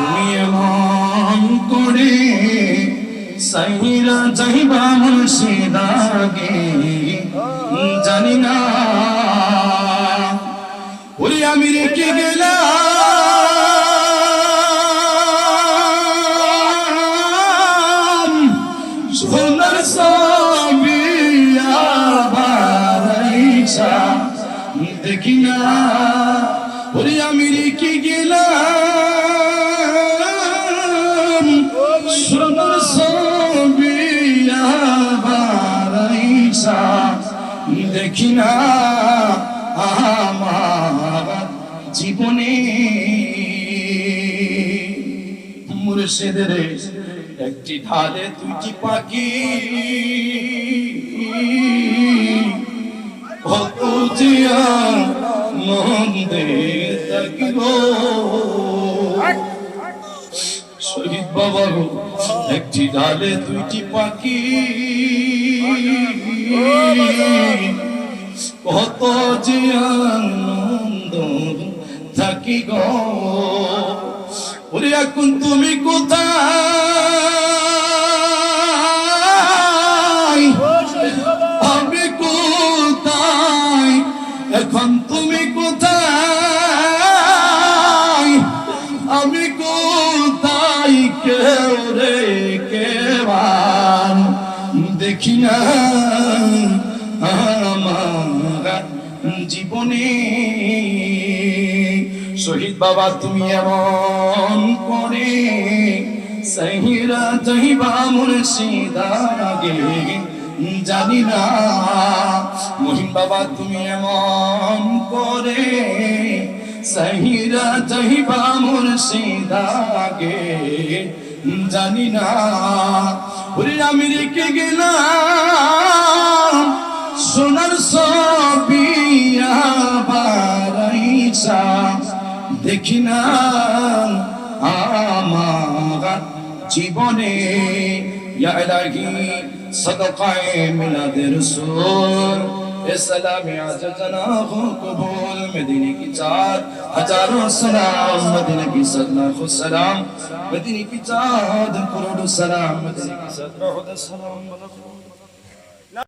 তুমি এমন করে সাইরা যাইবা মুর্শিদাগে জানি না। ওরে আমি রেখে গেলাম। দেখি না। ওরে আমি রেখে গেলাম। দেখি না আমার জীবনে। মুর্শিদের একটি ঢালে, দুইটি পাখি। কত নন্দে থাকিব। শহীদ বাবা গো একটি ডালে দুইটি পাখি। কত যে আনন্দ থাকি গো। এখন তুমি কোথায়? আমি কোথায়? এখন তুমি কোথায়? আমি কোথায়? কেউ রে কেবার দেখি না। জীবনে শহীদ বাবা, তুমি এমন করে। জানি না, মহিম বাবা, তুমি এমন করে। সহিরা জহিবা মুর্শিদাগে জানি না, ওরে আমি গেলাম? দেখি না আমার জীবনে ইয়ালাহি صدقائے ملاد رسول اسلامی عزتنا ہو قبول مدینہ کی چار ہزاروں سلام مدینہ کی صد لاکھوں سلام مدینہ کی چار کروڑوں سلام مدینہ کی صد لاکھوں سلام